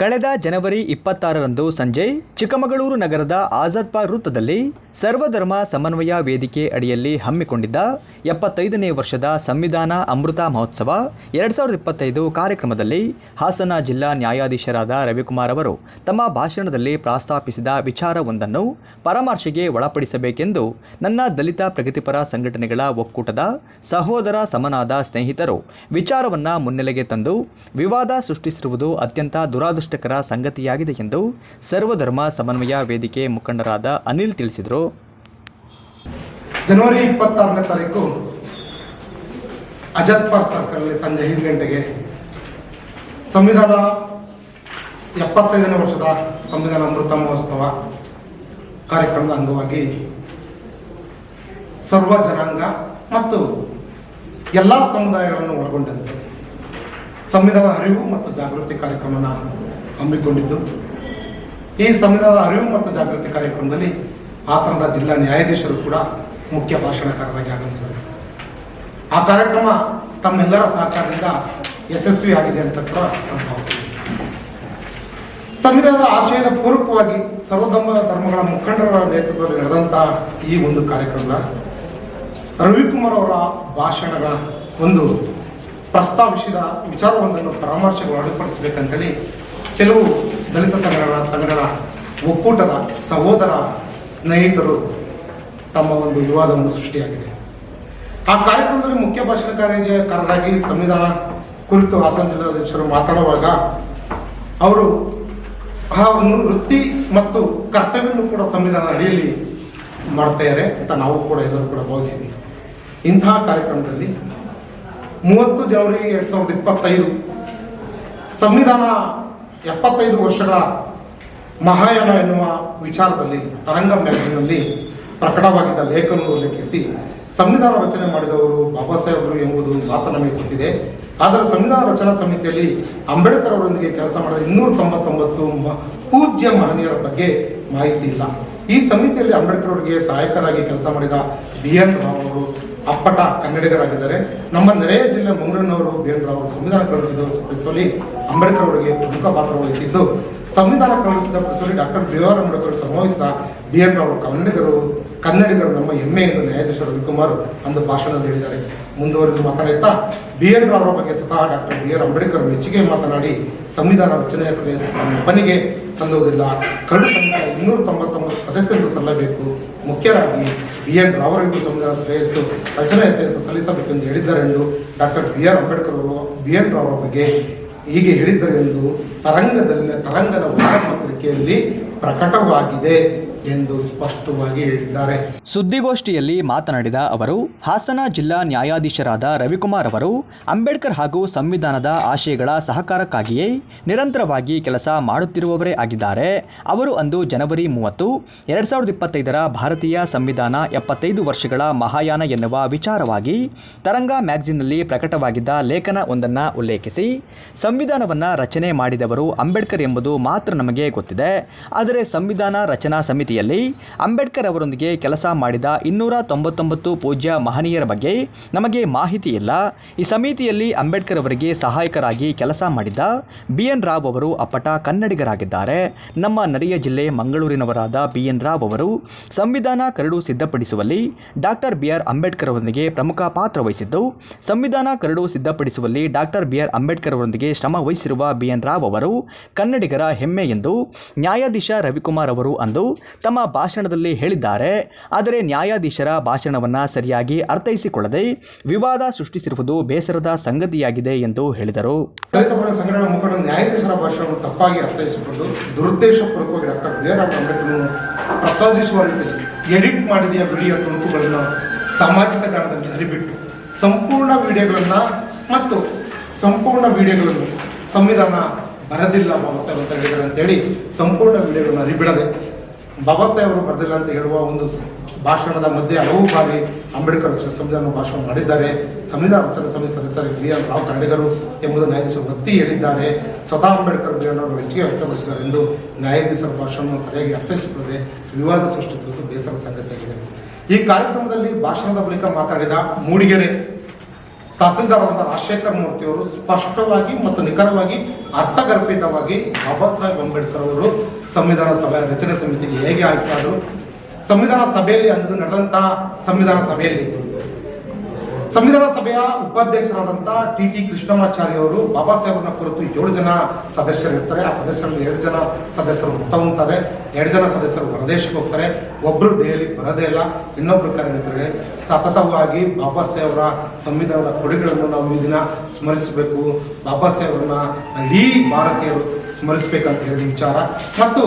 ಕಳೆದ ಜನವರಿ ಇಪ್ಪತ್ತಾರರಂದು ಸಂಜೆ ಚಿಕ್ಕಮಗಳೂರು ನಗರದ ಆಜಾದ್ ಪಾರ್ಕ್ ವೃತ್ತದಲ್ಲಿ ಸರ್ವಧರ್ಮ ಸಮನ್ವಯ ವೇದಿಕೆ ಅಡಿಯಲ್ಲಿ ಹಮ್ಮಿಕೊಂಡಿದ್ದ ಎಪ್ಪತ್ತೈದನೇ ವರ್ಷದ ಸಂವಿಧಾನ ಅಮೃತ ಮಹೋತ್ಸವ ಎರಡು ಸಾವಿರದ ಇಪ್ಪತ್ತೈದು ಕಾರ್ಯಕ್ರಮದಲ್ಲಿ ಹಾಸನ ಜಿಲ್ಲಾ ನ್ಯಾಯಾಧೀಶರಾದ ರವಿಕುಮಾರ್ ಅವರು ತಮ್ಮ ಭಾಷಣದಲ್ಲಿ ಪ್ರಸ್ತಾಪಿಸಿದ ವಿಚಾರವೊಂದನ್ನು ಪರಾಮರ್ಶೆಗೆ ಒಳಪಡಿಸಬೇಕೆಂದು ನನ್ನ ದಲಿತ ಪ್ರಗತಿಪರ ಸಂಘಟನೆಗಳ ಒಕ್ಕೂಟದ ಸಹೋದರ ಸಮನಾದ ಸ್ನೇಹಿತರು ವಿಚಾರವನ್ನು ಮುನ್ನೆಲೆಗೆ ತಂದು ವಿವಾದ ಸೃಷ್ಟಿಸಿರುವುದು ಅತ್ಯಂತ ದುರಾದೃಷ್ಟಕರ ಸಂಗತಿಯಾಗಿದೆ ಎಂದು ಸರ್ವಧರ್ಮ ಸಮನ್ವಯ ವೇದಿಕೆ ಮುಖಂಡರಾದ ಅನಿಲ್ ತಿಳಿಸಿದರು. ಜನವರಿ ಇಪ್ಪತ್ತಾರನೇ ತಾರೀಕು ಅಜತ್ಪಾರ್ ಸರ್ಕಲ್ನಲ್ಲಿ ಸಂಜೆ ಐದು ಗಂಟೆಗೆ ಸಂವಿಧಾನ ಎಪ್ಪತ್ತೈದನೇ ವರ್ಷದ ಸಂವಿಧಾನ ಅಮೃತ ಮಹೋತ್ಸವ ಕಾರ್ಯಕ್ರಮದ ಅಂಗವಾಗಿ ಸರ್ವ ಜನಾಂಗ ಮತ್ತು ಎಲ್ಲ ಸಮುದಾಯಗಳನ್ನು ಒಳಗೊಂಡಂತೆ ಸಂವಿಧಾನ ಅರಿವು ಮತ್ತು ಜಾಗೃತಿ ಕಾರ್ಯಕ್ರಮನ ಹಮ್ಮಿಕೊಂಡಿದ್ದು, ಈ ಸಂವಿಧಾನದ ಅರಿವು ಮತ್ತು ಜಾಗೃತಿ ಕಾರ್ಯಕ್ರಮದಲ್ಲಿ ಹಾಸನದ ಜಿಲ್ಲಾ ನ್ಯಾಯಾಧೀಶರು ಕೂಡ ಮುಖ್ಯ ಭಾಷಣಕಾರರಾಗಿ ಆಗಮಿಸಿದರು. ಆ ಕಾರ್ಯಕ್ರಮ ತಮ್ಮೆಲ್ಲರ ಸಹಕಾರದಿಂದ ಯಶಸ್ವಿಯಾಗಿದೆ ಅಂತ ಕೂಡ ನಮ್ಮ ಭಾವಿಸಿದೆ ಸಂವಿಧಾನದ ಆಶಯದ ಪೂರಕವಾಗಿ ಸರ್ವಧರ್ಮ ಧರ್ಮಗಳ ಮುಖಂಡರ ನೇತೃತ್ವದಲ್ಲಿ ನಡೆದಂತಹ ಈ ಒಂದು ಕಾರ್ಯಕ್ರಮದ ರವಿಕುಮಾರ್ ಅವರ ಭಾಷಣದ ಒಂದು ಪ್ರಸ್ತಾವಿಸಿದ ವಿಚಾರವೊಂದನ್ನು ಪರಾಮರ್ಶೆಗೆ ಒಳಪಡಿಸಬೇಕಂತೇಳಿ ಕೆಲವು ದಲಿತ ಸಂಘಗಳ ಸಂಘಗಳ ಒಕ್ಕೂಟದ ಸಹೋದರ ಸ್ನೇಹಿತರು ತಮ್ಮ ಒಂದು ವಿವಾದವನ್ನು ಸೃಷ್ಟಿಯಾಗಿದೆ. ಆ ಕಾರ್ಯಕ್ರಮದಲ್ಲಿ ಮುಖ್ಯ ಭಾಷಣಕಾರರಾಗಿ ಸಂವಿಧಾನ ಕುರಿತು ಹಾಸನ ಜಿಲ್ಲಾಧ್ಯಕ್ಷರು ಮಾತನಾಡುವಾಗ ಅವರು ಆ ವೃತ್ತಿ ಮತ್ತು ಕರ್ತವ್ಯವನ್ನು ಕೂಡ ಸಂವಿಧಾನ ಅಡಿಯಲ್ಲಿ ಮಾಡ್ತಾರೆ ಅಂತ ನಾವು ಕೂಡ ಎಲ್ಲರೂ ಕೂಡ ಭಾವಿಸಿದ್ದೀವಿ. ಇಂತಹ ಕಾರ್ಯಕ್ರಮದಲ್ಲಿ ಮೂವತ್ತು ಜನವರಿ ಎರಡು ಸಾವಿರದ ಇಪ್ಪತ್ತೈದು ಸಂವಿಧಾನ ಎಪ್ಪತ್ತೈದು ವರ್ಷಗಳ ಮಹಾಯಾನ ಎನ್ನುವ ವಿಚಾರದಲ್ಲಿ, ತರಂಗ ಮ್ಯಾಗಜಿನ್ನಲ್ಲಿ ಪ್ರಕಟವಾಗಿದ್ದ ಲೇಖನವನ್ನು ಉಲ್ಲೇಖಿಸಿ, ಸಂವಿಧಾನ ರಚನೆ ಮಾಡಿದವರು ಬಾಬಾ ಸಾಹೇಬರು ಎಂಬುದು ಮಾತು ನಮಗೆ ಗೊತ್ತಿದೆ. ಆದರೆ ಸಂವಿಧಾನ ರಚನಾ ಸಮಿತಿಯಲ್ಲಿ ಅಂಬೇಡ್ಕರ್ ಅವರೊಂದಿಗೆ ಕೆಲಸ ಮಾಡಿದ ಇನ್ನೂರ ತೊಂಬತ್ತೊಂಬತ್ತು ಪೂಜ್ಯ ಮಹನೀಯರ ಬಗ್ಗೆ ಮಾಹಿತಿ ಇಲ್ಲ. ಈ ಸಮಿತಿಯಲ್ಲಿ ಅಂಬೇಡ್ಕರ್ ಅವರಿಗೆ ಸಹಾಯಕರಾಗಿ ಕೆಲಸ ಮಾಡಿದ ಬಿ ಎನ್ ರಾವ್ ಅವರು ಅಪ್ಪಟ ಕನ್ನಡಿಗರಾಗಿದ್ದಾರೆ. ನಮ್ಮ ನೆರೆಯ ಜಿಲ್ಲೆ ಮಂಗಳೂರಿನವರು ಬಿ ಎನ್ ರಾವ್ ಅವರು ಸಂವಿಧಾನ ಕಳುಹಿಸಿದವರಿಸುವಲ್ಲಿ ಅಂಬೇಡ್ಕರ್ ಅವರಿಗೆ ಪ್ರಮುಖ ಪಾತ್ರ ವಹಿಸಿದ್ದು. ಸಂವಿಧಾನ ಕಳುಹಿಸಿದ ಪ್ರತಿಯಲ್ಲಿ ಡಾಕ್ಟರ್ ಬಿ ಆರ್ ಅಂಬೇಡ್ಕರ್ ಸಂಭವಿಸಿದ ಬಿ ಎನ್ ರಾವ್ ಕನ್ನಡಿಗರು ಕನ್ನಡಿಗರು ನಮ್ಮ ಹೆಮ್ಮೆ ಎಂದು ನ್ಯಾಯಾಧೀಶ ರವಿಕುಮಾರ್ ಅಂದು ಭಾಷಣ ನೀಡಿದ್ದಾರೆ ಮುಂದುವರೆದು ಮಾತನಾಡುತ್ತಾ ಬಿ ಎನ್ ರಾವ್ ಬಗ್ಗೆ ಸ್ವತಃ ಡಾಕ್ಟರ್ ಬಿ ಆರ್ ಅಂಬೇಡ್ಕರ್ ಮೆಚ್ಚುಗೆ ಮಾತನಾಡಿ ಸಂವಿಧಾನ ರಚನೆಯ ಶ್ರೇಯಸ್ಸು ಒಬ್ಬನಿಗೆ ಸಲ್ಲುವುದಿಲ್ಲ. ಕಡು ಸಂಖ್ಯೆ ಇನ್ನೂರ ತೊಂಬತ್ತೊಂಬತ್ತು ಸದಸ್ಯರು ಸಲ್ಲಬೇಕು. ಮುಖ್ಯರಾಗಿ ಬಿ ಎನ್ ರಾವರಿಗೂ ಸಂವಿಧಾನ ಶ್ರೇಯಸ್ಸು, ರಚನೆಯ ಶ್ರೇಯಸ್ಸು ಸಲ್ಲಿಸಬೇಕೆಂದು ಹೇಳಿದ್ದಾರೆ ಎಂದು ಡಾಕ್ಟರ್ ಬಿ ಆರ್ ಅಂಬೇಡ್ಕರ್ ಅವರು ಬಿ ಎನ್ ರಾವ್ ಬಗ್ಗೆ ಹೀಗೆ ಹೇಳಿದ್ದಾರೆ ಎಂದು ತರಂಗದಲ್ಲಿ ತರಂಗದ ವಾರಪತ್ರಿಕೆಯಲ್ಲಿ ಪ್ರಕಟವಾಗಿದೆ. ಎಂದು ಸ್ಪಷ್ಟವಾಗಿ ಹೇಳಿದ್ದಾರೆ. ಸುದ್ದಿಗೋಷ್ಠಿಯಲ್ಲಿ ಮಾತನಾಡಿದ ಅವರು, ಹಾಸನ ಜಿಲ್ಲಾ ನ್ಯಾಯಾಧೀಶರಾದ ರವಿಕುಮಾರ್ ಅವರು ಅಂಬೇಡ್ಕರ್ ಹಾಗೂ ಸಂವಿಧಾನದ ಆಶಯಗಳ ಸಹಕಾರಕ್ಕಾಗಿಯೇ ನಿರಂತರವಾಗಿ ಕೆಲಸ ಮಾಡುತ್ತಿರುವವರೇ ಆಗಿದ್ದಾರೆ. ಅವರು ಅಂದು ಜನವರಿ ಮೂವತ್ತು, ಎರಡು ಸಾವಿರದ ಇಪ್ಪತ್ತೈದರ ಭಾರತೀಯ ಸಂವಿಧಾನ ಎಪ್ಪತ್ತೈದು ವರ್ಷಗಳ ಮಹಾಯಾನ ಎನ್ನುವ ವಿಚಾರವಾಗಿ ತರಂಗ ಮ್ಯಾಗಝಿನ್ನಲ್ಲಿ ಪ್ರಕಟವಾಗಿದ್ದ ಲೇಖನ ಒಂದನ್ನು ಉಲ್ಲೇಖಿಸಿ, ಸಂವಿಧಾನವನ್ನು ರಚನೆ ಮಾಡಿದವರು ಅಂಬೇಡ್ಕರ್ ಎಂಬುದು ಮಾತ್ರ ನಮಗೆ ಗೊತ್ತಿದೆ, ಆದರೆ ಸಂವಿಧಾನ ರಚನಾ ಸಮಿತಿಯಲ್ಲಿ ಅಂಬೇಡ್ಕರ್ ಅವರೊಂದಿಗೆ ಕೆಲಸ ಮಾಡಿದ ಇನ್ನೂರ ತೊಂಬತ್ತೊಂಬತ್ತು ಪೂಜ್ಯ ಮಹನೀಯರ ಬಗ್ಗೆ ನಮಗೆ ಮಾಹಿತಿ ಇಲ್ಲ. ಈ ಸಮಿತಿಯಲ್ಲಿ ಅಂಬೇಡ್ಕರ್ ಅವರಿಗೆ ಸಹಾಯಕರಾಗಿ ಕೆಲಸ ಮಾಡಿದ್ದ ಬಿ ಎನ್ ರಾವ್ ಅವರು ಅಪ್ಪಟ ಕನ್ನಡಿಗರಾಗಿದ್ದಾರೆ. ನಮ್ಮ ನರಿಯ ಜಿಲ್ಲೆ ಮಂಗಳೂರಿನವರಾದ ಬಿ ಎನ್ ರಾವ್ ಅವರು ಸಂವಿಧಾನ ಕರಡು ಸಿದ್ಧಪಡಿಸುವಲ್ಲಿ ಡಾಕ್ಟರ್ ಬಿ ಆರ್ ಅಂಬೇಡ್ಕರ್ ಅವರೊಂದಿಗೆ ಪ್ರಮುಖ ಪಾತ್ರ ವಹಿಸಿದ್ದು, ಸಂವಿಧಾನ ಕರಡು ಸಿದ್ಧಪಡಿಸುವಲ್ಲಿ ಡಾಕ್ಟರ್ ಬಿ ಆರ್ ಅಂಬೇಡ್ಕರ್ ಅವರೊಂದಿಗೆ ಶ್ರಮ ವಹಿಸಿರುವ ಬಿ ಎನ್ ರಾವ್ ಅವರು ಕನ್ನಡಿಗರ ಹೆಮ್ಮೆ ಎಂದು ನ್ಯಾಯಾಧೀಶ ರವಿಕುಮಾರ್ ಅವರು ಅಂದು ತಮ್ಮ ಭಾಷಣದಲ್ಲಿ ಹೇಳಿದ್ದಾರೆ. ಆದರೆ ನ್ಯಾಯಾಧೀಶರ ಭಾಷಣವನ್ನು ಸರಿಯಾಗಿ ಅರ್ಥೈಸಿಕೊಳ್ಳದೆ ವಿವಾದ ಸೃಷ್ಟಿಸಿರುವುದು ಬೇಸರದ ಸಂಗತಿಯಾಗಿದೆ ಎಂದು ಹೇಳಿದರು. ದಲಿತ ಪರ ಮುಖಂಡ ನ್ಯಾಯಾಧೀಶರ ಭಾಷಣವನ್ನು ತಪ್ಪಾಗಿ ಅರ್ಥೈಸಿಕೊಂಡು ದುರುದ್ದೇಶಪೂರ್ವಕವಾಗಿ ಡಾಕ್ಟರ್ ಬಿ ಆರ್ ಅಂಬೇಡ್ಕರ್ ರೀತಿಯಲ್ಲಿ ಎಡಿಟ್ ಮಾಡಿದೆಯ ವಿಡಿಯೋ ತುಣುಕುಗಳನ್ನು ಸಾಮಾಜಿಕ ತಾಣದಲ್ಲಿ ಹರಿಬಿಟ್ಟು ಸಂಪೂರ್ಣ ವಿಡಿಯೋಗಳನ್ನು ಮತ್ತು ಸಂಪೂರ್ಣ ವಿಡಿಯೋಗಳನ್ನು ಸಂವಿಧಾನ ಬರದಿಲ್ಲ ಬಾಬಾ ಅಂತ ಹೇಳಿದ್ದಾರೆ ಅಂತೇಳಿ ಸಂಪೂರ್ಣ ವಿಡಿಯೋಗಳನ್ನು ಹರಿಬಿಡದೆ ಬಾಬಾ ಸಾಹೇಬ್ ಅವರು ಬರೆದಿಲ್ಲ ಅಂತ ಹೇಳುವ ಒಂದು ಭಾಷಣದ ಮಧ್ಯೆ ಹಲವು ಬಾರಿ ಅಂಬೇಡ್ಕರ್ ವಿಶ್ವ ಸಂವಿಧಾನ ಭಾಷಣ ಮಾಡಿದ್ದಾರೆ. ಸಂವಿಧಾನ ರಚನಾ ಸಮಿತಿ ಸದಸ್ಯರು ಬಿ ಆರ್ ರಾವ್ ಕನ್ನಡಿಗರು ಎಂಬುದು ನ್ಯಾಯಾಧೀಶರು ಒತ್ತಿ ಹೇಳಿದ್ದಾರೆ. ಸ್ವತಃ ಅಂಬೇಡ್ಕರ್ ಅವರು ಮೆಚ್ಚುಗೆ ವ್ಯಕ್ತಪಡಿಸಿದ್ದಾರೆ ಎಂದು ನ್ಯಾಯಾಧೀಶರ ಭಾಷಣವನ್ನು ಸರಿಯಾಗಿ ಅರ್ಥೈಸುತ್ತದೆ ವಿವಾದ ಸೃಷ್ಟಿಸುವುದು ಬೇಸರ ಸಂಗತಿಯಾಗಿದೆ. ಈ ಕಾರ್ಯಕ್ರಮದಲ್ಲಿ ಭಾಷಣದ ಬಳಿಕ ಮಾತಾಡಿದ ಮೂಡಿಗೆರೆ ತಹಸೀಲ್ದಾರ್ ರಾಜಶೇಖರ್ ಮೂರ್ತಿಯವರು ಸ್ಪಷ್ಟವಾಗಿ ಮತ್ತು ನಿಖರವಾಗಿ ಅರ್ಥಗರ್ಭಿತವಾಗಿ ಬಾಬಾ ಸಾಹೇಬ್ ಅಂಬೇಡ್ಕರ್ ಅವರು ಸಂವಿಧಾನ ಸಭೆಯ ರಚನೆ ಸಮಿತಿಗೆ ಹೇಗೆ ಆಯ್ಕೆ ಆದರು ಸಂವಿಧಾನ ಸಭೆಯಲ್ಲಿ ಅಂದು ನಡೆದಂತಹ ಸಂವಿಧಾನ ಸಭೆಯಲ್ಲಿ. ಸಂವಿಧಾನ ಸಭೆಯ ಉಪಾಧ್ಯಕ್ಷರಾದಂತಹ ಟಿ ಟಿ ಕೃಷ್ಣಮಾಚಾರ್ಯ ಅವರು ಬಾಬಾ ಸಾಹೇಬ್ರ ಕುರಿತು ಏಳು ಜನ ಸದಸ್ಯರು ಇರ್ತಾರೆ. ಆ ಸದಸ್ಯರಲ್ಲಿ ಎರಡು ಜನ ಸದಸ್ಯರು ಮುಕ್ತ ಹೊಂತಾರೆ ಎರಡು ಜನ ಸದಸ್ಯರು ಹೊರದೇಶಕ್ಕೆ ಹೋಗ್ತಾರೆ. ಒಬ್ಬರು ದೆಹಲಿ ಬರೋದೇ ಇಲ್ಲ. ಇನ್ನೊಬ್ರು ಕಾರ್ಯನಿರ್ತಾರೆ ಸತತವಾಗಿ ಬಾಬಾ ಸಾಹೇಬರ ಸಂವಿಧಾನದ ಕೊಡುಗೆಗಳನ್ನು ನಾವು ಈ ದಿನ ಸ್ಮರಿಸಬೇಕು. ಬಾಬಾ ಸಾಹೇಬ್ರನ್ನ ಇಡೀ ಭಾರತೀಯರು ಸ್ಮರಿಸಬೇಕಂತ ಹೇಳಿದ ವಿಚಾರ. ಮತ್ತು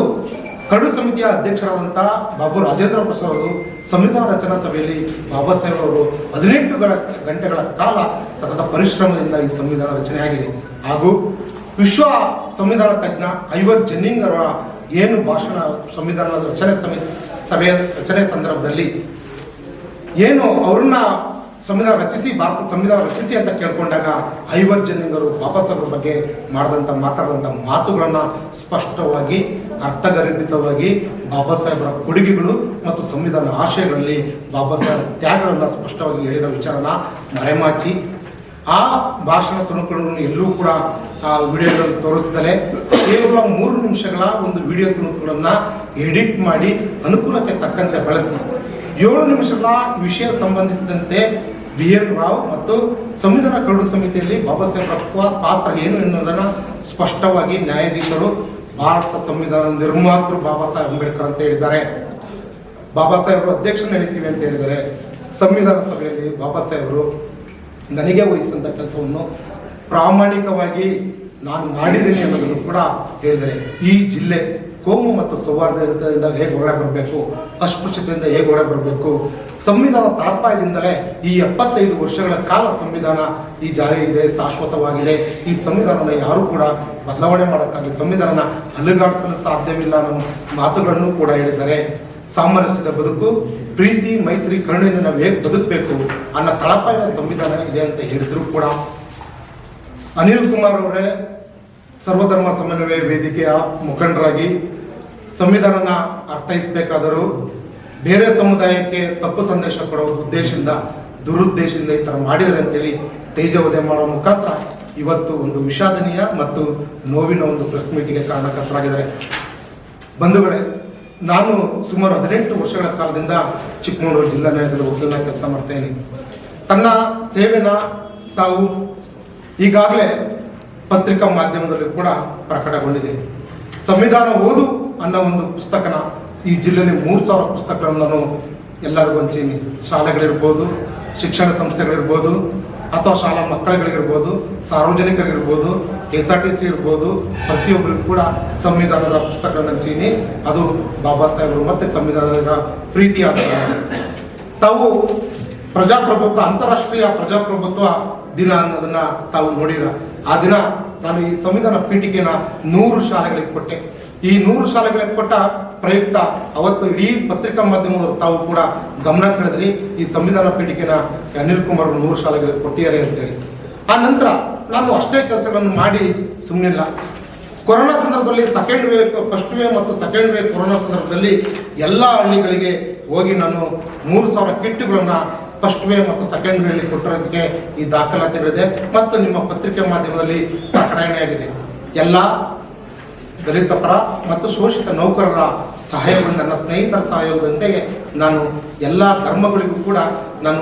ಕಡು ಸಮಿತಿಯ ಅಧ್ಯಕ್ಷರಾದಂಥ ಬಾಬು ರಾಜೇಂದ್ರ ಪ್ರಸಾದ್ ಅವರು, ಸಂವಿಧಾನ ರಚನಾ ಸಭೆಯಲ್ಲಿ ಬಾಬಾ ಸಾಹೇಬ್ ಅವರು ಹದಿನೆಂಟು ಗಂಟೆಗಳ ಕಾಲ ಸತತ ಪರಿಶ್ರಮದಿಂದ ಈ ಸಂವಿಧಾನ ರಚನೆಯಾಗಿದೆ ಹಾಗೂ ವಿಶ್ವ ಸಂವಿಧಾನ ತಜ್ಞ ಐವರ್ ಜೆನ್ನಿಂಗ್ ಅವರ ಏನು ಭಾಷಣ ಸಂವಿಧಾನದ ರಚನೆ ಸಮಿತಿ ಸಭೆಯ ರಚನೆ ಸಂದರ್ಭದಲ್ಲಿ, ಏನು ಅವ್ರನ್ನ ಸಂವಿಧಾನ ರಚಿಸಿ, ಭಾರತ ಸಂವಿಧಾನ ರಚಿಸಿ ಅಂತ ಕೇಳ್ಕೊಂಡಾಗ ಐವತ್ತು ಜನಿಂಗರು ಬಾಬಾ ಸಾಹೇಬ್ರ ಬಗ್ಗೆ ಮಾಡಿದಂಥ ಮಾತಾಡಿದಂಥ ಮಾತುಗಳನ್ನು ಸ್ಪಷ್ಟವಾಗಿ, ಅರ್ಥಗರ್ಭಿತವಾಗಿ ಬಾಬಾ ಸಾಹೇಬರ ಕೊಡುಗೆಗಳು ಮತ್ತು ಸಂವಿಧಾನ ಆಶಯಗಳಲ್ಲಿ ಬಾಬಾ ಸಾಹೇಬ್ ತ್ಯಾಗಗಳನ್ನು ಸ್ಪಷ್ಟವಾಗಿ ಹೇಳಿರೋ ವಿಚಾರನ ಮರೆಮಾಚಿ. ಆ ಭಾಷಣ ತುಣುಕುಗಳನ್ನು ಎಲ್ಲೂ ಕೂಡ, ಆ, ವಿಡಿಯೋಗಳಲ್ಲಿ ತೋರಿಸ್ದಲೆ ಕೇವಲ ಮೂರು ನಿಮಿಷಗಳ ಒಂದು ವಿಡಿಯೋ ತುಣುಕುಗಳನ್ನು ಎಡಿಟ್ ಮಾಡಿ ಅನುಕೂಲಕ್ಕೆ ತಕ್ಕಂತೆ ಬಳಸಿ. ಏಳು ನಿಮಿಷಗಳ ವಿಷಯ ಸಂಬಂಧಿಸಿದಂತೆ ಬಿ ಎನ್ ರಾವ್ ಮತ್ತು ಸಂವಿಧಾನ ಕರಡು ಸಮಿತಿಯಲ್ಲಿ ಬಾಬಾ ಸಾಹೇಬ್ರ ಪಾತ್ರ ಏನು ಎನ್ನುವುದನ್ನು ಸ್ಪಷ್ಟವಾಗಿ ನ್ಯಾಯಾಧೀಶರು ಭಾರತ ಸಂವಿಧಾನ ನಿರ್ಮಾತೃ ಬಾಬಾ ಸಾಹೇಬ್ ಅಂಬೇಡ್ಕರ್ ಅಂತ ಹೇಳಿದ್ದಾರೆ. ಬಾಬಾ ಸಾಹೇಬ್ರು ಅಧ್ಯಕ್ಷ ನಡೀತೀವಿ ಅಂತ ಹೇಳಿದ್ದಾರೆ. ಸಂವಿಧಾನ ಸಭೆಯಲ್ಲಿ ಬಾಬಾ ಸಾಹೇಬರು ನನಗೆ ವಹಿಸಿದಂಥ ಕೆಲಸವನ್ನು ಪ್ರಾಮಾಣಿಕವಾಗಿ ನಾನು ಮಾಡಿದ್ದೀನಿ ಅನ್ನೋದನ್ನು ಕೂಡ ಹೇಳಿದರೆ ಈ ಜಿಲ್ಲೆ ಕೋಮು ಮತ್ತು ಸೌಹಾರ್ದತೆಯಿಂದ ಹೇಗೆ ಹೊರಗಡೆ ಬರಬೇಕು? ಅಸ್ಪೃಶ್ಯತೆಯಿಂದ ಹೇಗೆ ಹೊರಗಡೆ ಬರಬೇಕು? ಸಂವಿಧಾನ ತಳಪಾಯದಿಂದಲೇ ಈ ಎಪ್ಪತ್ತೈದು ವರ್ಷಗಳ ಕಾಲ ಸಂವಿಧಾನ ಈ ಜಾರಿ ಇದೆ, ಶಾಶ್ವತವಾಗಿದೆ. ಈ ಸಂವಿಧಾನನ ಯಾರೂ ಕೂಡ ಬದಲಾವಣೆ ಮಾಡೋಕ್ಕಾಗಲಿ ಸಂವಿಧಾನನ ಅಲುಗಾಡಿಸಲು ಸಾಧ್ಯವಿಲ್ಲ ಅನ್ನೋ ಮಾತುಗಳನ್ನು ಕೂಡ ಹೇಳಿದ್ದಾರೆ. ಸಾಮರಸ್ಯದ ಬದುಕು, ಪ್ರೀತಿ, ಮೈತ್ರಿ ಕರುಣೆಯನ್ನು ನಾವು ಹೇಗೆ ಬದುಕಬೇಕು ಅನ್ನೋ ತಳಪಾಯದ ಸಂವಿಧಾನ ಇದೆ ಅಂತ ಹೇಳಿದ್ರು ಕೂಡ. ಅನಿಲ್ ಕುಮಾರ್ ಅವರೇ ಸರ್ವಧರ್ಮ ಸಮನ್ವಯ ವೇದಿಕೆಯ ಮುಖಂಡರಾಗಿ ಸಂವಿಧಾನನ ಅರ್ಥೈಸಬೇಕಾದರೂ ಬೇರೆ ಸಮುದಾಯಕ್ಕೆ ತಪ್ಪು ಸಂದೇಶ ಕೊಡೋ ಉದ್ದೇಶದಿಂದ, ದುರುದ್ದೇಶದಿಂದ ಈ ಥರ ಮಾಡಿದರೆ ಅಂತೇಳಿ ತೇಜವಧೆ ಮಾಡೋ ಮುಖಾಂತರ ಇವತ್ತು ಒಂದು ವಿಷಾದನೀಯ ಮತ್ತು ನೋವಿನ ಒಂದು ಪ್ರೆಸ್ ಮೀಟಿಗೆ ಕಾರಣಕರ್ತರಾಗಿದ್ದಾರೆ. ಬಂಧುಗಳೇ, ನಾನು ಸುಮಾರು ಹದಿನೆಂಟು ವರ್ಷಗಳ ಕಾಲದಿಂದ ಚಿಕ್ಕಮಗಳೂರು ಜಿಲ್ಲಾ ನ್ಯಾಯಾಲಯದಲ್ಲಿ ವಕೀಲನ ಕೆಲಸ ಮಾಡ್ತೇನೆ ತನ್ನ ಸೇವೆನ ತಾವು ಈಗಾಗಲೇ ಪತ್ರಿಕಾ ಮಾಧ್ಯಮದಲ್ಲಿ ಕೂಡ ಪ್ರಕಟಗೊಂಡಿದೆ. ಸಂವಿಧಾನ ಓದು ಅನ್ನೋ ಒಂದು ಪುಸ್ತಕನ ಈ ಜಿಲ್ಲೆಯಲ್ಲಿ ಮೂರು ಸಾವಿರ ಪುಸ್ತಕಗಳನ್ನು ನಾನು ಎಲ್ಲರಿಗೂ ಹಂಚೀನಿ ಶಾಲೆಗಳಿರ್ಬೋದು, ಶಿಕ್ಷಣ ಸಂಸ್ಥೆಗಳಿರ್ಬೋದು, ಅಥವಾ ಶಾಲಾ ಮಕ್ಕಳುಗಳಿಗಿರ್ಬೋದು ಸಾರ್ವಜನಿಕರಿಗಿರ್ಬೋದು K S R T C ಇರ್ಬೋದು ಪ್ರತಿಯೊಬ್ಬರಿಗೂ ಕೂಡ ಸಂವಿಧಾನದ ಪುಸ್ತಕಗಳನ್ನು ಹಂಚೀನಿ ಅದು ಬಾಬಾ ಸಾಹೇಬರು ಮತ್ತು ಸಂವಿಧಾನದ ಪ್ರೀತಿಯಾದ ತಾವು ಪ್ರಜಾಪ್ರಭುತ್ವ, ಅಂತಾರಾಷ್ಟ್ರೀಯ ಪ್ರಜಾಪ್ರಭುತ್ವ ದಿನ ಅನ್ನೋದನ್ನ ತಾವು ನೋಡಿರ. ಆ ದಿನ ನಾನು ಈ ಸಂವಿಧಾನ ಪೀಠಿಕೆನ ನೂರು ಶಾಲೆಗಳಿಗೆ ಕೊಟ್ಟೆ. ಈ ನೂರು ಶಾಲೆಗಳಿಗೆ ಕೊಟ್ಟ ಪ್ರಯುಕ್ತ ಅವತ್ತು ಇಡೀ ಪತ್ರಿಕಾ ಮಾಧ್ಯಮದವರು ತಾವು ಕೂಡ ಗಮನ ಸೆಳೆದ್ರಿ. ಈ ಸಂವಿಧಾನ ಪೀಠಿಕೆನ ಅನಿಲ್ ಕುಮಾರ್ ಅವರು ನೂರು ಶಾಲೆಗಳಿಗೆ ಕೊಟ್ಟಿದ್ದಾರೆ ಅಂತೇಳಿ. ಆ ನಂತರ ನಾನು ಅಷ್ಟೇ ಕೆಲಸಗಳನ್ನು ಮಾಡಿ ಸುಮ್ಮನಿಲ್ಲ ಕೊರೋನಾ ಸಂದರ್ಭದಲ್ಲಿ ಸೆಕೆಂಡ್ ವೇವ್ ಫಸ್ಟ್ ವೇವ್ ಮತ್ತು ಸೆಕೆಂಡ್ ವೇವ್ ಕೊರೋನಾ ಸಂದರ್ಭದಲ್ಲಿ ಎಲ್ಲ ಹಳ್ಳಿಗಳಿಗೆ ಹೋಗಿ ನಾನು ಮೂರು ಸಾವಿರ ಕಿಟ್ಗಳನ್ನು ಫಸ್ಟ್ ವೇ ಮತ್ತು ಸೆಕೆಂಡ್ ವೇಲಿ ಕೊಟ್ಟಿರೋದಕ್ಕೆ ಈ ದಾಖಲಾತಿಗಳಿದೆ. ಮತ್ತು ನಿಮ್ಮ ಪತ್ರಿಕೆ ಮಾಧ್ಯಮದಲ್ಲಿ ಪ್ರಕಟಣೆಯಾಗಿದೆ. ಎಲ್ಲ ದಲಿತ ಪರ ಮತ್ತು ಶೋಷಿತ ನೌಕರರ ಸಹಾಯವನ್ನು ನನ್ನ ಸ್ನೇಹಿತರ ಸಹಯೋಗದೊಂದಿಗೆ ನಾನು ಎಲ್ಲ ಧರ್ಮಗಳಿಗೂ ಕೂಡ ನಾನು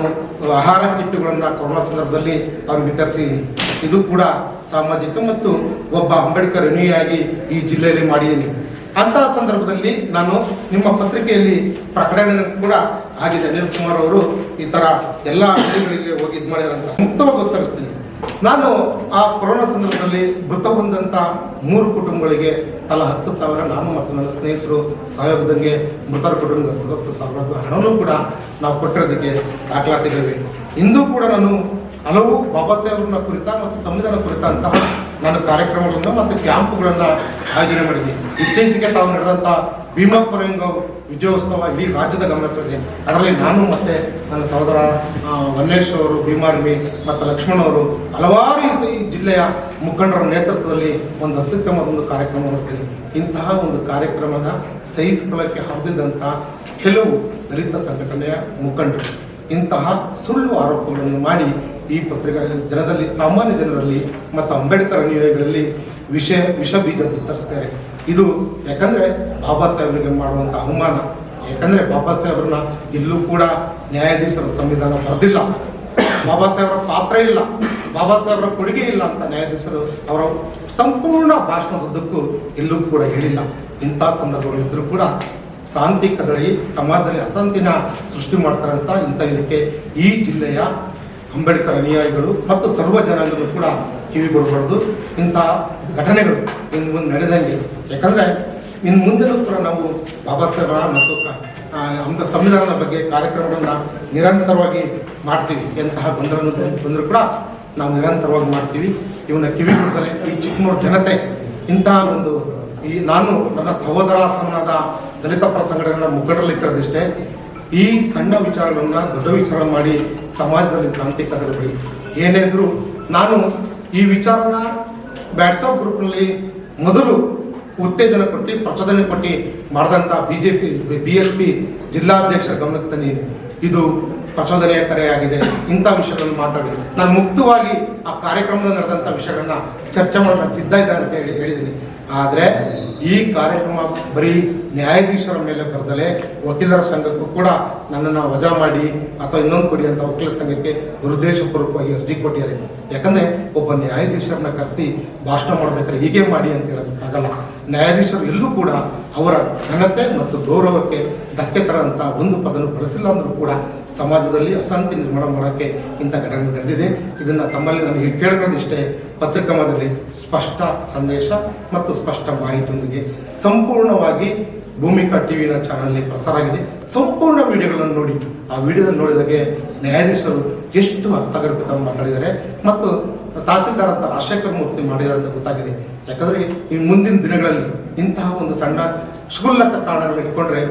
ಆಹಾರ ಕಿಟ್ಟುಗಳನ್ನು ಕೊರೋನಾ ಸಂದರ್ಭದಲ್ಲಿ ಅವ್ರಿಗೆ ವಿತರಿಸಿದ್ದೀನಿ ಇದು ಕೂಡ ಸಾಮಾಜಿಕ ಮತ್ತು ಒಬ್ಬ ಅಂಬೇಡ್ಕರ್ ಅನುಯಾಗಿ ಈ ಜಿಲ್ಲೆಯಲ್ಲಿ ಮಾಡಿದ್ದೀನಿ. ಅಂತಹ ಸಂದರ್ಭದಲ್ಲಿ ನಾನು ನಿಮ್ಮ ಪತ್ರಿಕೆಯಲ್ಲಿ ಪ್ರಕಟಣೆ ಕೂಡ ಆಗಿದೆ ಅನಿಲ್ ಕುಮಾರ್ ಅವರು ಈ ಥರ ಎಲ್ಲ ಹಳ್ಳಿಗಳಿಗೆ ಹೋಗಿ ಇದು ಮಾಡಿದಾರಂತ ಮುಕ್ತವಾಗಿ ಉತ್ತರಿಸ್ತೀನಿ. ನಾನು ಆ ಕೊರೋನಾ ಸಂದರ್ಭದಲ್ಲಿ ಮೃತ ಹೊಂದಂತ ಮೂರು ಕುಟುಂಬಗಳಿಗೆ ತಲಾ ಹತ್ತು ಸಾವಿರ, ನಾನು ಮತ್ತು ನನ್ನ ಸ್ನೇಹಿತರು ಸಹಯೋಗದಂಗೆ ಮೃತರ ಕುಟುಂಬದ ಹತ್ತು ಸಾವಿರ, ಹಣವನ್ನು ಕೂಡ ನಾವು ಕೊಟ್ಟಿರೋದಕ್ಕೆ ದಾಖಲಾತಿಗಳಿವೆ. ಇಂದು ಕೂಡ ನಾನು ಹಲವು ಬಾಬಾ ಸಾಹೇಬ್ರನ್ನ ಕುರಿತ ಮತ್ತು ಸಂವಿಧಾನ ಕುರಿತಂತಹ ನಾನು ಕಾರ್ಯಕ್ರಮಗಳನ್ನು ಮತ್ತು ಕ್ಯಾಂಪ್ಗಳನ್ನು ಆಯೋಜನೆ ಮಾಡಿದ್ವಿ. ಇತ್ತೀಚೆಗೆ ತಾವು ನಡೆದಂಥ ಭೀಮಾಪುರಂಗ ವಿಜಯೋತ್ಸವ ಇಡೀ ರಾಜ್ಯದ ಗಮನ ಸೆಳೆದಿದೆ ಅದರಲ್ಲಿ ನಾನು ಮತ್ತೆ ನನ್ನ ಸಹೋದರ ವನ್ನೇಶ್ ಅವರು, ಭೀಮಾರ್ಮಿ ಮತ್ತು ಲಕ್ಷ್ಮಣ್ ಅವರು ಹಲವಾರು ಈ ಜಿಲ್ಲೆಯ ಮುಖಂಡರ ನೇತೃತ್ವದಲ್ಲಿ ಒಂದು ಅತ್ಯುತ್ತಮ ಒಂದು ಕಾರ್ಯಕ್ರಮ ನೋಡ್ತೀವಿ ಇಂತಹ ಒಂದು ಕಾರ್ಯಕ್ರಮದ ಸಹಿಸಿಕೊಳ್ಳಕ್ಕೆ ಹಬ್ಬಿದಂಥ ಕೆಲವು ದಲಿತ ಸಂಘಟನೆಯ ಮುಖಂಡರು ಇಂತಹ ಸುಳ್ಳು ಆರೋಪಗಳನ್ನು ಮಾಡಿ ಈ ಪತ್ರಿಕಾ ಜನದಲ್ಲಿ, ಸಾಮಾನ್ಯ ಜನರಲ್ಲಿ ಮತ್ತು ಅಂಬೇಡ್ಕರ್ ಅನುಯಾಯಿಗಳಲ್ಲಿ ವಿಷ ವಿಷ ಬೀಜ ಬಿತ್ತರಿಸ್ತಾರೆ ಇದು ಯಾಕಂದ್ರೆ ಬಾಬಾ ಸಾಹೇಬರಿಗೆ ಮಾಡುವಂಥ ಅವಮಾನ ಯಾಕಂದ್ರೆ ಬಾಬಾ ಸಾಹೇಬ್ರನ್ನ ಎಲ್ಲೂ ಕೂಡ ನ್ಯಾಯಾಧೀಶರ ಸಂವಿಧಾನ ಬರೆದಿಲ್ಲ. ಬಾಬಾ ಸಾಹೇಬರ ಪಾತ್ರ ಇಲ್ಲ. ಬಾಬಾ ಸಾಹೇಬರ ಕೊಡುಗೆ ಇಲ್ಲ ಅಂತ ನ್ಯಾಯಾಧೀಶರು ಅವರ ಸಂಪೂರ್ಣ ಭಾಷಣದುದ್ದಕ್ಕೂ ಎಲ್ಲೂ ಕೂಡ ಹೇಳಿಲ್ಲ. ಇಂಥ ಸಂದರ್ಭಗಳಿದ್ದರೂ ಕೂಡ ಶಾಂತಿ ಕದರಿ ಸಮಾಜದಲ್ಲಿ ಅಶಾಂತಿನ ಸೃಷ್ಟಿ ಮಾಡ್ತಾರಂತ ಇಂಥ ಇದಕ್ಕೆ ಈ ಜಿಲ್ಲೆಯ ಅಂಬೇಡ್ಕರ್ ಅನುಯಾಯಿಗಳು ಮತ್ತು ಸರ್ವ ಜನಾಂಗಗಳು ಕೂಡ ಕಿವಿ ಬರಬಾರ್ದು ಇಂಥ ಘಟನೆಗಳು ಇನ್ನು ಮುಂದೆ ನಡೆದಂಗೆ. ಯಾಕಂದ್ರೆ ಇನ್ನು ಮುಂದೆನೂ ಕೂಡ ನಾವು ಬಾಬಾ ಸಾಹೇಬರ ಮತ್ತು ನಮ್ಮ ಸಂವಿಧಾನದ ಬಗ್ಗೆ ಕಾರ್ಯಕ್ರಮಗಳನ್ನು ನಿರಂತರವಾಗಿ ಮಾಡ್ತೀವಿ. ಎಂತಹ ಬಂದರನ್ನು ಬಂದರೂ ಕೂಡ ನಾವು ನಿರಂತರವಾಗಿ ಮಾಡ್ತೀವಿ. ಇವನ್ನ ಕಿವಿ ಕೊಡ್ತಲೇ ಈ ಚಿಕ್ಕನೂರು ಜನತೆ ಇಂತಹ ಒಂದು ಈ, ನಾನು ನನ್ನ ಸಹೋದರ ಸಮನಾದ ದಲಿತ ಪರ ಸಂಘಟನೆಗಳ ಮುಖಂಡರಲ್ಲಿಟ್ಟಿರೋದಿಷ್ಟೇ ಈ ಸಣ್ಣ ವಿಚಾರಗಳನ್ನ ದೊಡ್ಡ ವಿಚಾರ ಮಾಡಿ ಸಮಾಜದಲ್ಲಿ ಶಾಂತಿ ಕದರಬೇಡಿ ಏನೇ ನಾನು ಈ ವಿಚಾರನ ಬ್ಯಾಟ್ಸಾಪ್ ಗ್ರೂಪ್ನಲ್ಲಿ ಮೊದಲು ಉತ್ತೇಜನ ಕೊಟ್ಟು, ಪ್ರಚೋದನೆ ಕೊಟ್ಟು ಮಾಡಿದಂಥ B J P B S P ಜಿಲ್ಲಾಧ್ಯಕ್ಷರ ಗಮನಕ್ಕೆ ತಂದಿ ಇದು ಪ್ರಚೋದನೆಯ ಕರೆಯಾಗಿದೆ. ಇಂಥ ವಿಷಯಗಳನ್ನು ಮಾತಾಡಿ. ನಾನು ಮುಕ್ತವಾಗಿ ಆ ಕಾರ್ಯಕ್ರಮದಲ್ಲಿ ನಡೆದಂಥ ವಿಷಯಗಳನ್ನ ಚರ್ಚೆ ಮಾಡಲು ಸಿದ್ಧ ಇದೆ ಅಂತ ಹೇಳಿ ಹೇಳಿದ್ದೀನಿ. ಆದರೆ ಈ ಕಾರ್ಯಕ್ರಮ ಬರೀ ನ್ಯಾಯಾಧೀಶರ ಮೇಲೆ ಬರದಲೆ ವಕೀಲರ ಸಂಘಕ್ಕೂ ಕೂಡ ನನ್ನನ್ನು ವಜಾ ಮಾಡಿ ಅಥವಾ ಇನ್ನೊಂದು ಕೊಡಿ ಅಂತ ವಕೀಲರ ಸಂಘಕ್ಕೆ ದುರುದ್ದೇಶಪೂರ್ವಕವಾಗಿ ಅರ್ಜಿ ಕೊಟ್ಟಿದ್ದಾರೆ. ಯಾಕಂದ್ರೆ ಒಬ್ಬ ನ್ಯಾಯಾಧೀಶರನ್ನ ಕರೆಸಿ ಭಾಷಣ ಮಾಡ್ಬೇಕಾದ್ರೆ ಹೀಗೆ ಮಾಡಿ ಅಂತ ಹೇಳೋದಕ್ಕಾಗಲ್ಲ. ನ್ಯಾಯಾಧೀಶರು ಎಲ್ಲೂ ಕೂಡ ಅವರ ಘನತೆ ಮತ್ತು ಗೌರವಕ್ಕೆ ಧಕ್ಕೆ ತರಂತ ಒಂದು ಪದನ್ನು ಬಳಸಿಲ್ಲ ಅಂದರೂ ಕೂಡ ಸಮಾಜದಲ್ಲಿ ಅಶಾಂತಿ ನಿರ್ಮಾಣ ಮಾಡೋಕ್ಕೆ ಇಂಥ ಘಟನೆ ನಡೆದಿದೆ. ಇದನ್ನು ತಮ್ಮಲ್ಲಿ ನನಗೆ ಕೇಳ್ಕೊಳ್ಳೋದಿಷ್ಟೇ. ಪತ್ರಿಕಾಮದಲ್ಲಿ ಸ್ಪಷ್ಟ ಸಂದೇಶ ಮತ್ತು ಸ್ಪಷ್ಟ ಮಾಹಿತಿಯೊಂದಿಗೆ ಸಂಪೂರ್ಣವಾಗಿ ಭೂಮಿಕಾ ಟಿವಿನ ಚಾನಲ್ನಲ್ಲಿ ಪ್ರಸಾರ ಆಗಿದೆ ಸಂಪೂರ್ಣ ವಿಡಿಯೋಗಳನ್ನು ನೋಡಿ. ಆ ವಿಡಿಯೋದಲ್ಲಿ ನೋಡಿದಾಗೆ ನ್ಯಾಯಾಧೀಶರು ಎಷ್ಟು ಅರ್ಥಗರ್ಭಿತ ಮಾತಾಡಿದ್ದಾರೆ ಮತ್ತು ತಹಸೀಲ್ದಾರ್ ಅಂತ ರಾಜಶೇಖರ್ ಮೂರ್ತಿ ಮಾಡಿದ್ದಾರೆ ಅಂತ ಗೊತ್ತಾಗಿದೆ. ಯಾಕಂದರೆ ಈ ಮುಂದಿನ ದಿನಗಳಲ್ಲಿ ಇಂತಹ ಒಂದು ಸಣ್ಣ ಕ್ಷುಲ್ಲಕ ಕಾರಣಗಳನ್ನು ಇಟ್ಕೊಂಡ್ರೆ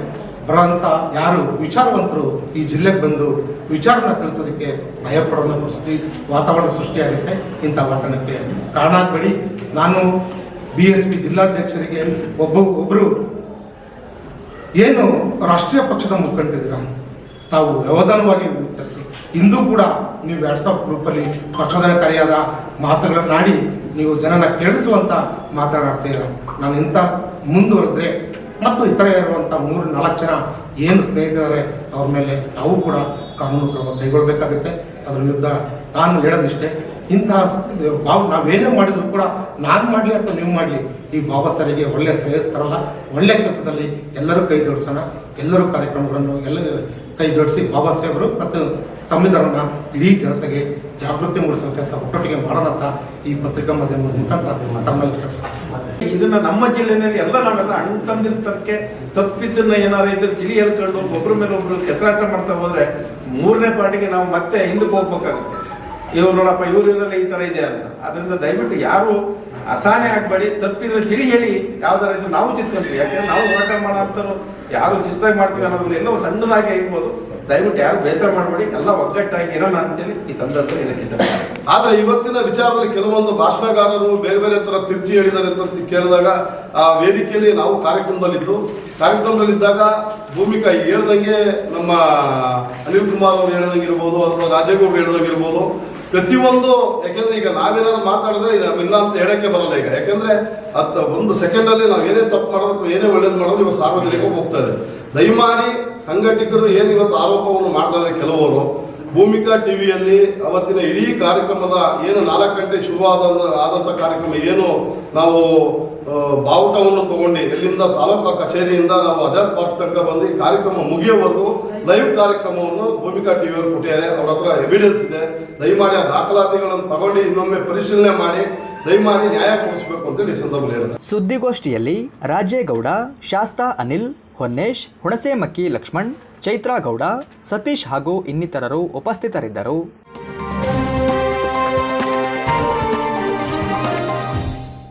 ಬರೋಂಥ ಯಾರು ವಿಚಾರವಂತರು ಈ ಜಿಲ್ಲೆಗೆ ಬಂದು ವಿಚಾರನ ತಿಳಿಸೋದಕ್ಕೆ ಭಯಪಡೋಣ ಪರಿಸ್ಥಿತಿ ವಾತಾವರಣ ಸೃಷ್ಟಿಯಾಗುತ್ತೆ. ಇಂಥ ವಾತಾವರಣಕ್ಕೆ ಕಾರಣ ಆಗಬೇಡಿ. ನಾನು ಬಿ ಎಸ್ ಪಿ ಜಿಲ್ಲಾಧ್ಯಕ್ಷರಿಗೆ ಒಬ್ಬ ಒಬ್ಬರು ಏನು ರಾಷ್ಟ್ರೀಯ ಪಕ್ಷದ ಮುಖಂಡಿದ್ದೀರಾ ತಾವು ವ್ಯವಧಾನವಾಗಿ ವಿಚಾರಿಸಿ. ಇಂದು ಕೂಡ ನೀವು ವ್ಯಾಟ್ಸಪ್ ಗ್ರೂಪಲ್ಲಿ ಪ್ರಚೋದನಕಾರಿಯಾದ ಮಾತುಗಳನ್ನಾಡಿ ನೀವು ಜನನ ಕೇಳಿಸುವಂತ ಮಾತನಾಡ್ತೀರ ನಾನು ಇಂಥ ಮುಂದುವರೆದ್ರೆ ಮತ್ತು ಇತರ ಇರುವಂಥ ಮೂರು ನಾಲ್ಕು ಜನ ಏನು ಸ್ನೇಹಿತರಿದ್ದಾರೆ, ಅವ್ರ ಮೇಲೆ ನಾವು ಕೂಡ ಕಾನೂನು ಕ್ರಮ ಕೈಗೊಳ್ಳಬೇಕಾಗುತ್ತೆ ಅದ್ರ ವಿರುದ್ಧ ನಾನು ಹೇಳೋದಿಷ್ಟೇ, ಇಂತಹ ಬಾವು ನಾವೇನೇ ಮಾಡಿದರೂ ಕೂಡ ನಾನು ಮಾಡಲಿ ಅಥವಾ ನೀವು ಮಾಡಲಿ, ಈ ಬಾಬಾ ಸರಿಗೆ ಒಳ್ಳೆ ಶ್ರೇಯಸ್ತರಲ್ಲ ಒಳ್ಳೆ ಕೆಲಸದಲ್ಲಿ ಎಲ್ಲರೂ ಕೈ ಜೋಡಿಸೋಣ, ಎಲ್ಲರೂ ಕಾರ್ಯಕ್ರಮಗಳನ್ನು ಎಲ್ಲ ಕೈ ಜೋಡಿಸಿ ಬಾಬಾ ಸಾಹೇಬರು ಮತ್ತು ಸಂವಿಧಾನನ ಇಡೀ ಜನತೆಗೆ ಜಾಗೃತಿ ಮೂಡಿಸುವ ಕೆಲಸ ಒಟ್ಟೊಟ್ಟಿಗೆ ಮಾಡೋಣ ಈ ಪತ್ರಿಕಾ ಮಾಧ್ಯಮದ ಮುಖಾಂತರ ತಮ್ಮಲ್ಲಿ. ಇದನ್ನ ನಮ್ಮ ಜಿಲ್ಲೆನಲ್ಲಿ ಎಲ್ಲ ನಾವೆಲ್ಲ ಅಣ್ಣ ತಂದಿರ್ತಕ್ಕೆ ತಪ್ಪಿದ್ದನ್ನ ಏನಾರ ಇದ್ರೆ ತಿಳಿ ಹೇಳ್ಕೊಂಡು ಒಬ್ರ ಮೇಲೆ ಒಬ್ರು ಕೆಸರಾಟ ಮಾಡ್ತಾ ಹೋದ್ರೆ ಮೂರನೇ ಪಾರ್ಟಿಗೆ ನಾವು ಮತ್ತೆ ಹಿಂದಕ್ಕೆ ಹೋಗ್ಬೇಕಾಗುತ್ತೆ. ಇವ್ರು ನೋಡಪ್ಪ, ಇವ್ರು ಇರೋಲ್ಲ ಈ ತರ ಇದೆ ಅಂತ. ಅದರಿಂದ ದಯವಿಟ್ಟು ಯಾರು ಅಸಹನೆ ಆಗ್ಬೇಡಿ, ತಪ್ಪಿದ್ರೆ ತಿಳಿ ಹೇಳಿ, ಯಾವ್ದಾರ ಇದ್ರು ನಾವು ತಿದ್ಕೊಂತೀವಿ ಯಾಕಂದ್ರೆ ನಾವು ಹೋರಾಟ ಮಾಡೋಂಥವ್ರು ಯಾರು ಶಿಸ್ತಾಗಿ ಮಾಡ್ತೀವಿ ಅನ್ನೋದು ಎಲ್ಲೋ ಸಣ್ಣದಾಗಿ ಇರ್ಬೋದು. ದಯವಿಟ್ಟು ಯಾರು ಬೇಸರ ಮಾಡಬೇಡಿ. ಎಲ್ಲ ಒಗ್ಗಟ್ಟಾಗಿ ಇರೋಣ ಅಂತೇಳಿ ಈ ಸಂದರ್ಭದಲ್ಲಿ ಇದಕ್ಕೆ ಇಷ್ಟ ಆದ್ರೆ ಇವತ್ತಿನ ವಿಚಾರದಲ್ಲಿ ಕೆಲವೊಂದು ಭಾಷಣಗಾರರು ಬೇರೆ ಬೇರೆ ತರ ತಿರ್ಚಿ ಹೇಳಿದ್ದಾರೆ ಅಂತ ಕೇಳಿದಾಗ ಆ ವೇದಿಕೆಯಲ್ಲಿ ನಾವು ಕಾರ್ಯಕ್ರಮದಲ್ಲಿದ್ದು, ಕಾರ್ಯಕ್ರಮದಲ್ಲಿದ್ದಾಗ ಭೂಮಿಕಾ ಹೇಳ್ದಂಗೆ ನಮ್ಮ ಅನಿಲ್ ಕುಮಾರ್ ಅವರು ಹೇಳ್ದಂಗೆ ಇರ್ಬೋದು ಅಥವಾ ರಾಜೇಗೌಡರು ಹೇಳ್ದಂಗೆ ಇರ್ಬೋದು. ಪ್ರತಿಯೊಂದು, ಯಾಕೆಂದ್ರೆ ಈಗ ನಾವೇನಾದ್ರು ಮಾತಾಡಿದ್ರೆ ಇಲ್ಲ ಅಂತ ಹೇಳಕ್ಕೆ ಬರಲ್ಲ ಈಗ. ಯಾಕಂದ್ರೆ ಹತ್ತ ಒಂದು ಸೆಕೆಂಡ್ ಅಲ್ಲಿ ನಾವು ಏನೇ ತಪ್ಪು ಮಾಡೋದು ಏನೇ ಒಳ್ಳೇದು ಮಾಡೋದು ಇವತ್ತು ಸಾರ್ವಜನಿಕ ಹೋಗ್ತಾ ಇದೆ ದಯಮಾಡಿ ಸಂಘಟಕರು ಏನು ಇವತ್ತು ಆರೋಪವನ್ನು ಮಾಡ್ತಾ ಕೆಲವರು, ಭೂಮಿಕಾ ಟಿವಿಯಲ್ಲಿ ಅವತ್ತಿನ ಇಡೀ ಕಾರ್ಯಕ್ರಮದ ಏನು ನಾಲ್ಕು ಗಂಟೆ ಶುರುವಾದ ಆದಂಥ ಕಾರ್ಯಕ್ರಮ ಏನು ನಾವು ಬಾವುಟವನ್ನು ತಗೊಂಡು ಎಲ್ಲಿಂದ ತಾಲೂಕಾ ಕಚೇರಿಯಿಂದ ನಾವು ಅಜಾದ್ ಪಾರ್ಕ್ ತನಕ ಬಂದು ಕಾರ್ಯಕ್ರಮ ಮುಗಿಯುವವರೆಗೂ ಲೈವ್ ಕಾರ್ಯಕ್ರಮವನ್ನು ಭೂಮಿಕಾ ಟಿವಿಯವರು ಕೊಟ್ಟಿದ್ದಾರೆ. ಅವ್ರ ಹತ್ರ ಎವಿಡೆನ್ಸ್ ಇದೆ. ದಯಮಾಡಿ ಆ ದಾಖಲಾತಿಗಳನ್ನು ತಗೊಂಡು ಇನ್ನೊಮ್ಮೆ ಪರಿಶೀಲನೆ ಮಾಡಿ, ದಯಮಾಡಿ ನ್ಯಾಯ ಕೊಡಿಸ್ಬೇಕು ಅಂತೇಳಿ ಸಂದರ್ಭದಲ್ಲಿ ಹೇಳ್ತಾರೆ. ಸುದ್ದಿಗೋಷ್ಠಿಯಲ್ಲಿ ರಾಜೇಗೌಡ, ಶಾಸ್ತಾ ಅನಿಲ್, ಹೊನ್ನೇಶ್, ಹುಣಸೇಮಕ್ಕಿ ಲಕ್ಷ್ಮಣ್ ಚೈತ್ರಾ ಗೌಡ ಸತೀಶ್ ಹಾಗೂ ಇನ್ನಿತರರು ಉಪಸ್ಥಿತರಿದ್ದರು.